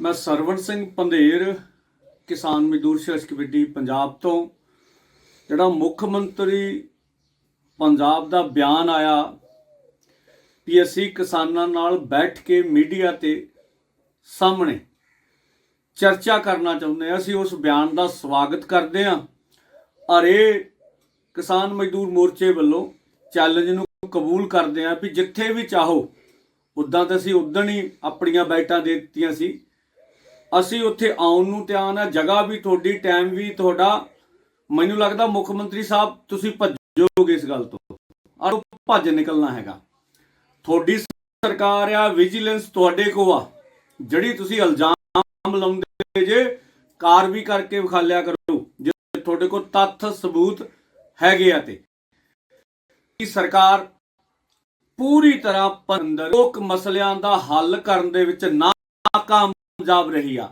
ਮੈਂ ਸਰਵਣ ਸਿੰਘ ਪੰਧੇਰ, ਕਿਸਾਨ ਮਜ਼ਦੂਰ ਸੰਘਰਸ਼ ਕਮੇਟੀ ਪੰਜਾਬ ਤੋਂ, ਜਿਹੜਾ ਮੁੱਖ ਮੰਤਰੀ ਪੰਜਾਬ ਦਾ ਬਿਆਨ ਆਇਆ, ਵੀ ਅਸੀਂ ਕਿਸਾਨਾਂ ਨਾਲ ਬੈਠ ਕੇ ਮੀਡੀਆ ਤੇ ਸਾਹਮਣੇ ਚਰਚਾ ਕਰਨਾ ਚਾਹੁੰਦੇ ਹਾਂ। ਅਸੀਂ ਉਸ ਬਿਆਨ ਦਾ ਸਵਾਗਤ ਕਰਦੇ ਹਾਂ ਔਰ ਇਹ ਕਿਸਾਨ ਮਜ਼ਦੂਰ ਮੋਰਚੇ ਵੱਲੋਂ ਚੈਲੰਜ ਨੂੰ ਕਬੂਲ ਕਰਦੇ ਹਾਂ ਵੀ ਜਿੱਥੇ ਵੀ ਚਾਹੋ, ਉਦਾਂ ਤਾਂ ਅਸੀਂ ਉਦਣ ਹੀ ਆਪਣੀਆਂ ਬਾਈਟਾਂ ਦੇ ਦਿੱਤੀਆਂ ਸੀ। ਅਸੀਂ ਉੱਥੇ ਆਉਣ ਨੂੰ ਤਿਆਰ ਆ ਜਗ੍ਹਾ ਵੀ ਤੁਹਾਡੀ ਟਾਈਮ ਵੀ ਤੁਹਾਡਾ। ਮੈਨੂੰ ਲੱਗਦਾ ਮੁੱਖ ਮੰਤਰੀ ਸਾਹਿਬ, ਤੁਸੀਂ ਭੱਜੋਗੇ ਇਸ ਗੱਲ ਤੋਂ। ਔਰ ਭੱਜ ਨਿਕਲਣਾ ਹੈਗਾ। ਤੁਹਾਡੀ ਸਰਕਾਰ ਆ ਵਿਜੀਲੈਂਸ ਤੁਹਾਡੇ ਕੋ ਆ। ਜਿਹੜੀ ਤੁਸੀਂ ਇਲਜ਼ਾਮ ਲਾਉਂਦੇ ਜੇ, ਕਾਰ ਵੀ ਕਰਕੇ ਵਿਖਾਲਿਆ ਕਰੋ। ਜੇ ਤੁਹਾਡੇ ਕੋਲ ਤੱਥ, ਸਬੂਤ ਹੈਗੇ ਆ ਤੇ। ਕਿ ਸਰਕਾਰ ਪੂਰੀ ਤਰ੍ਹਾਂ ਪੰਦਰ ਲੋਕ ਮਸਲਿਆਂ ਦਾ ਹੱਲ ਕਰਨ ਦੇ ਵਿੱਚ ਨਾਕਾਮਯਾਬ ਰਹੀ ਆ।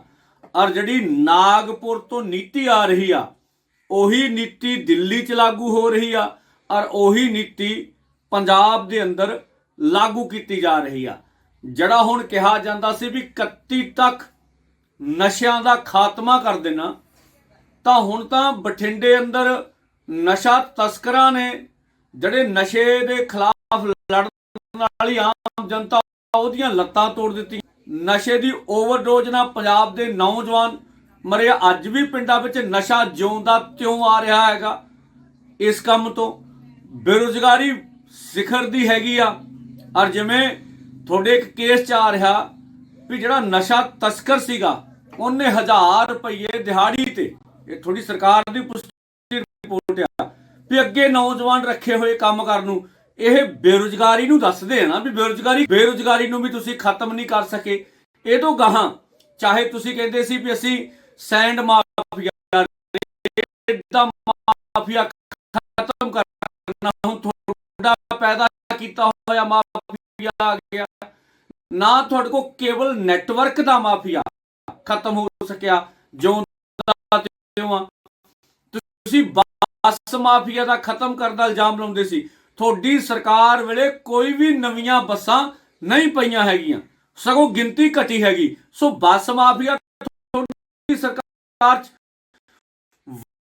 ਔਰ ਜਿਹੜੀ ਨਾਗਪੁਰ ਤੋਂ ਨੀਤੀ ਆ ਰਹੀ ਆ, ਉਹੀ ਨੀਤੀ ਦਿੱਲੀ 'ਚ ਲਾਗੂ ਹੋ ਰਹੀ ਆ ਔਰ ਉਹੀ ਨੀਤੀ ਪੰਜਾਬ ਦੇ ਅੰਦਰ ਲਾਗੂ ਕੀਤੀ ਜਾ ਰਹੀ ਆ। ਜਿਹੜਾ ਹੁਣ ਕਿਹਾ ਜਾਂਦਾ ਸੀ ਵੀ 31 ਤੱਕ ਨਸ਼ਿਆਂ ਦਾ ਖਾਤਮਾ ਕਰ ਦੇਣਾ, ਤਾਂ ਹੁਣ ਤਾਂ ਬਠਿੰਡੇ ਅੰਦਰ ਨਸ਼ਾ ਤਸਕਰਾਂ ਨੇ, ਜਿਹੜੇ ਨਸ਼ੇ ਦੇ ਖਿਲਾਫ ਲੜਨ ਵਾਲੀ ਆਮ ਜਨਤਾ, ਉਹਦੀਆਂ ਲੱਤਾਂ ਤੋੜ ਦਿੱਤੀਆਂ। ਨਸ਼ੇ ਦੀ ਓਵਰਡੋਜ਼ ਨਾਲ ਪੰਜਾਬ ਦੇ ਨੌਜਵਾਨ ਮਰੇ। ਅੱਜ ਵੀ ਪਿੰਡਾਂ ਵਿੱਚ ਨਸ਼ਾ ਜਿਉਂਦਾ ਤਿਉਂ ਆ ਰਿਹਾ ਹੈਗਾ। ਇਸ ਕੰਮ ਤੋਂ ਬੇਰੁਜ਼ਗਾਰੀ ਸਿਖਰ ਦੀ ਹੈਗੀ ਆ। ਔਰ ਜਿਵੇਂ ਤੁਹਾਡੇ ਇੱਕ ਕੇਸ ਚ ਆ ਰਿਹਾ ਵੀ ਜਿਹੜਾ ਨਸ਼ਾ ਤਸਕਰ ਸੀਗਾ, ਉਹਨੇ 1000 ਰੁਪਏ ਦਿਹਾੜੀ ਤੇ, ਇਹ ਥੋੜੀ ਸਰਕਾਰ ਦੀ ਪੁਸ਼ਟੀ ਰਿਪੋਰਟ ਆ, ਵੀ ਅੱਗੇ ਨੌਜਵਾਨ ਰੱਖੇ ਹੋਏ ਕੰਮ ਕਰਨ ਨੂੰ ਇਹ ਬੇਰੁਜ਼ਗਾਰੀ ਨੂੰ ਦੱਸਦੇ ਆ ਨਾ ਵੀ ਬੇਰੁਜ਼ਗਾਰੀ ਬੇਰੁਜ਼ਗਾਰੀ ਨੂੰ ਵੀ ਤੁਸੀਂ ਖਤਮ ਨਹੀਂ ਕਰ ਸਕੇ। ਇਹ ਤੋਂ ਗਾਹਾਂ, ਚਾਹੇ ਤੁਸੀਂ ਕਹਿੰਦੇ ਸੀ ਵੀ ਅਸੀਂ ਸੈਂਡ ਮਾਫੀਆ ਦਾ ਮਾਫੀਆ ਖਤਮ ਕਰਨਾ, ਹੁਣ ਤੁਹਾਡਾ ਪੈਦਾ ਕੀਤਾ ਹੋਇਆ ਮਾਫੀਆ ਆ ਗਿਆ। ਨਾ ਤੁਹਾਡੇ ਕੋਲ ਕੇਵਲ ਨੈਟਵਰਕ ਦਾ ਮਾਫੀਆ ਖਤਮ ਹੋ ਸਕਿਆ ਜਿਉਂ ਤਿਉਂ ਤੁਸੀਂ ਬੱਸ ਮਾਫੀਆ ਦਾ ਖਤਮ ਕਰਨ ਦਾ ਇਲਜ਼ਾਮ ਲਾਉਂਦੇ ਸੀ। ਤੁਹਾਡੀ ਸਰਕਾਰ ਵੇਲੇ ਕੋਈ ਵੀ ਨਵੀਆਂ ਬੱਸਾਂ ਨਹੀਂ ਪਈਆਂ ਹੈਗੀਆਂ। ਸਗੋਂ ਗਿਣਤੀ ਘਟੀ ਹੈਗੀ। ਸੋ ਬੱਸ ਮਾਫੀਆ ਤੁਹਾਡੀ ਸਰਕਾਰ ਚ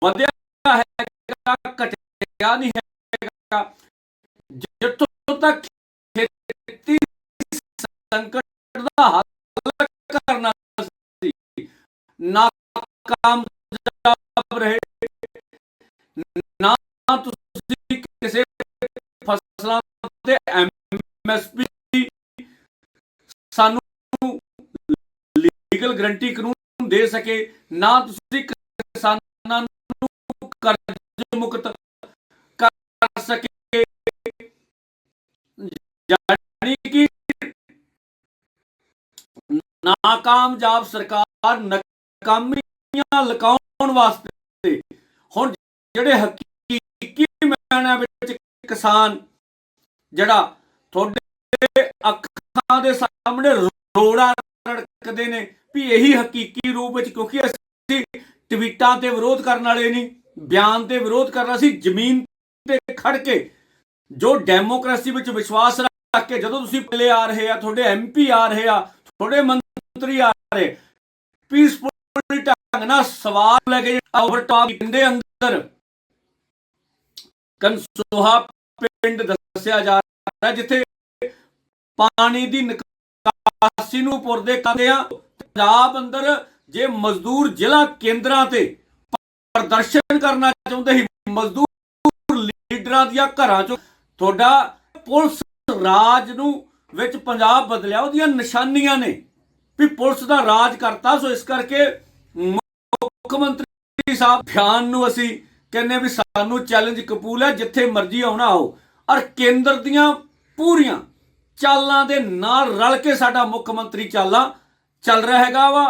ਵਧਿਆ ਹੈਗਾ, ਘਟਿਆ ਨਹੀਂ ਹੈਗਾ। ਜਿੱਥੋਂ ਤੱਕ ਖੇਤੀ ਸੰਕਟ ਦਾ ਹੱਲ ਕਰਨਾ ਸੀ, ਨਾਕਾਮਯਾਬ ਰਹੇ ਨਾ ਤੁਸੀਂ ਕਿਸੇ ਫਸਲਾਂ ਤੇ ਐਮਐਸਪੀ ਸਾਨੂੰ ਲੀਗਲ ਗਰੰਟੀ ਕਾਨੂੰਨ ਦੇ ਸਕੇ, ਨਾ ਤੁਸੀਂ ਕਿਸਾਨਾਂ ਨੂੰ ਕਰਜ਼ ਮੁਕਤ ਕਰ ਸਕੇ। ਯਾਨੀ ਕਿ ਨਾਕਾਮਯਾਬ ਸਰਕਾਰ ਨਕਾਮੀਆਂ ਲਕਾਉਣ ਵਾਸਤੇ। ਹੁਣ ਜਿਹੜੇ ਹਕੀਕੀ ਮੈਨਾਂ ਵਿੱਚ ਕਿਸਾਨ ਜਿਹੜਾ ਤੁਹਾਡੇ ਅੱਖਾਂ ਦੇ ਸਾਹਮਣੇ ਰੋੜਾ ਰੜਕਦੇ ਨੇ ਵੀ ਇਹੀ ਹਕੀਕੀ ਰੂਪ ਵਿੱਚ ਕਿਉਂਕਿ ਅਸੀਂ ਟਵੀਟਾਂ ਤੇ ਵਿਰੋਧ ਕਰਨ ਵਾਲੇ ਨਹੀਂ, ਬਿਆਨ ਤੇ ਵਿਰੋਧ ਕਰਨਾ ਸੀ, ਜ਼ਮੀਨ ਤੇ ਖੜ ਕੇ ਜੋ ਡੈਮੋਕ੍ਰੇਸੀ ਵਿੱਚ ਵਿਸ਼ਵਾਸ ਰੱਖ ਕੇ ਜਦੋਂ ਤੁਸੀਂ ਪਲੇ ਆ ਰਹੇ ਆ, ਤੁਹਾਡੇ ਐਮਪੀ ਆ ਰਹੇ ਆ, ਤੁਹਾਡੇ ਮੰਤਰੀ ਆ ਰਹੇ ਪੀਸਫੁਲ ਢੰਗ ਨਾਲ ਸਵਾਲ ਲੈ ਕੇ ਓਵਰ ਟਾਪ ਦੇ ਅੰਦਰ ਕਨਸੋਹਾ ਪਿੰਡ ਦੱਸਿਆ ਜਾ ਰਿਹਾ ਜਿੱਥੇ ਪਾਣੀ ਦੀ ਨਿਕਾਸੀ ਨੂੰ ਪੁਰਦੇ ਕਰਦੇ ਆ। ਪੰਜਾਬ ਅੰਦਰ ਜੇ ਮਜ਼ਦੂਰ ਜ਼ਿਲ੍ਹਾ ਕੇਂਦਰਾਂ ਤੇ ਪ੍ਰਦਰਸ਼ਨ ਕਰਨਾ ਚਾਹੁੰਦੇ ਸੀ, ਮਜ਼ਦੂਰ ਲੀਡਰਾਂ ਦੀਆਂ ਘਰਾਂ ਚੋਂ ਤੁਹਾਡਾ ਪੁਲਿਸ ਰਾਜ ਨੂੰ ਵਿੱਚ ਪੰਜਾਬ ਬਦਲਿਆ। ਉਹਦੀਆਂ ਨਿਸ਼ਾਨੀਆਂ ਨੇ ਵੀ ਪੁਲਿਸ ਦਾ ਰਾਜ ਕਰਤਾ। ਸੋ ਇਸ ਕਰਕੇ ਮੁੱਖ ਮੰਤਰੀ ਸਾਹਿਬ, ਬਿਆਨ ਨੂੰ ਅਸੀਂ ਕਹਿੰਨੇ ਵੀ ਸਾਨੂੰ ਚੈਲੰਜ ਕਬੂਲ ਹੈ, ਜਿੱਥੇ ਮਰਜ਼ੀ ਆਉਣਾ ਆਓ ਔਰ ਕੇਂਦਰ ਦੀਆਂ ਪੂਰੀਆਂ ਚਾਲਾਂ ਦੇ ਨਾਲ ਰਲ ਕੇ ਸਾਡਾ ਮੁੱਖ ਮੰਤਰੀ ਚਾਲਾਂ ਚੱਲ ਰਿਹਾ ਹੈਗਾ ਵਾ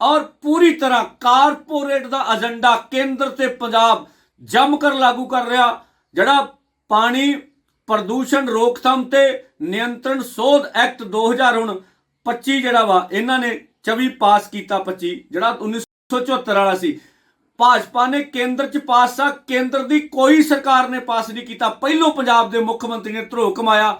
ਔਰ ਪੂਰੀ ਤਰ੍ਹਾਂ ਕਾਰਪੋਰੇਟ ਦਾ ਏਜੰਡਾ ਕੇਂਦਰ ਤੇ ਪੰਜਾਬ ਜੰਮ ਕਰ ਲਾਗੂ ਕਰ ਰਿਹਾ, ਜਿਹੜਾ ਪਾਣੀ ਪ੍ਰਦੂਸ਼ਣ ਰੋਕਥਾਮ ਤੇ ਨਿਯੰਤਰਣ ਸੋਧ ਐਕਟ 2000 ਹੁਣ 25 ਜਿਹੜਾ ਵਾ, ਇਹਨਾਂ ਨੇ 24 ਪਾਸ ਕੀਤਾ 25 ਜਿਹੜਾ 1974 ਵਾਲਾ ਸੀ। ਭਾਜਪਾ ਨੇ ਕੇਂਦਰ ਚ ਪਾਸ ਆ, ਕੇਂਦਰ ਦੀ ਕੋਈ ਸਰਕਾਰ ਨੇ ਪਾਸ ਨਹੀਂ ਕੀਤਾ। ਪਹਿਲੋਂ ਪੰਜਾਬ ਦੇ ਮੁੱਖ ਮੰਤਰੀ ਨੇ ਧਰੋ ਕਮਾਇਆ।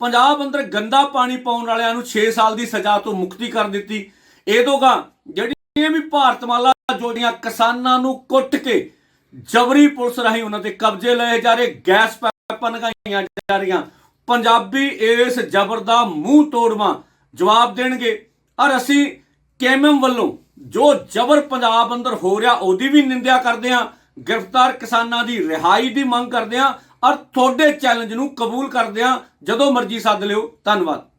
ਪੰਜਾਬ ਅੰਦਰ ਗੰਦਾ ਪਾਣੀ ਪਾਉਣ ਵਾਲਿਆਂ ਨੂੰ 6 ਸਾਲ ਦੀ ਸਜ਼ਾ ਤੋਂ ਮੁਕਤੀ ਕਰ ਦਿੱਤੀ। ਇਹ ਦੋਗਾ ਜਿਹੜੀਆਂ ਵੀ ਭਾਰਤਮਾਲਾ ਜੋੜੀਆਂ ਕਿਸਾਨਾਂ ਨੂੰ ਕੁੱਟ ਕੇ ਜਬਰੀ ਪੁਲਿਸ ਰਾਹੀਂ ਉਹਨਾਂ ਤੇ ਕਬਜ਼ੇ ਲਏ ਜਾ ਰਹੇ, ਗੈਸ ਪੈਪਾਂ ਲਗਾਈਆਂ ਜਾ ਰਹੀਆਂ। ਪੰਜਾਬੀ ਇਸ ਜ਼ਬਰ ਦਾ ਮੂੰਹ ਤੋੜਵਾ ਜਵਾਬ ਦੇਣਗੇ। ਔਰ ਅਸੀਂ ਕੇਐਮਐਮ ਵੱਲੋਂ ਜੋ ਜ਼ਬਰ ਪੰਜਾਬ ਅੰਦਰ ਹੋ ਰਿਹਾ, ਉਹਦੀ ਵੀ ਨਿੰਦਿਆ ਕਰਦੇ ਹਾਂ। ਗ੍ਰਿਫਤਾਰ ਕਿਸਾਨਾਂ ਦੀ ਰਿਹਾਈ ਦੀ ਮੰਗ ਕਰਦੇ ਹਾਂ। ਔਰ ਤੁਹਾਡੇ ਚੈਲੰਜ ਨੂੰ ਕਬੂਲ ਕਰਦੇ ਹਾਂ। ਜਦੋਂ ਮਰਜ਼ੀ ਸੱਦ ਲਿਓ। ਧੰਨਵਾਦ।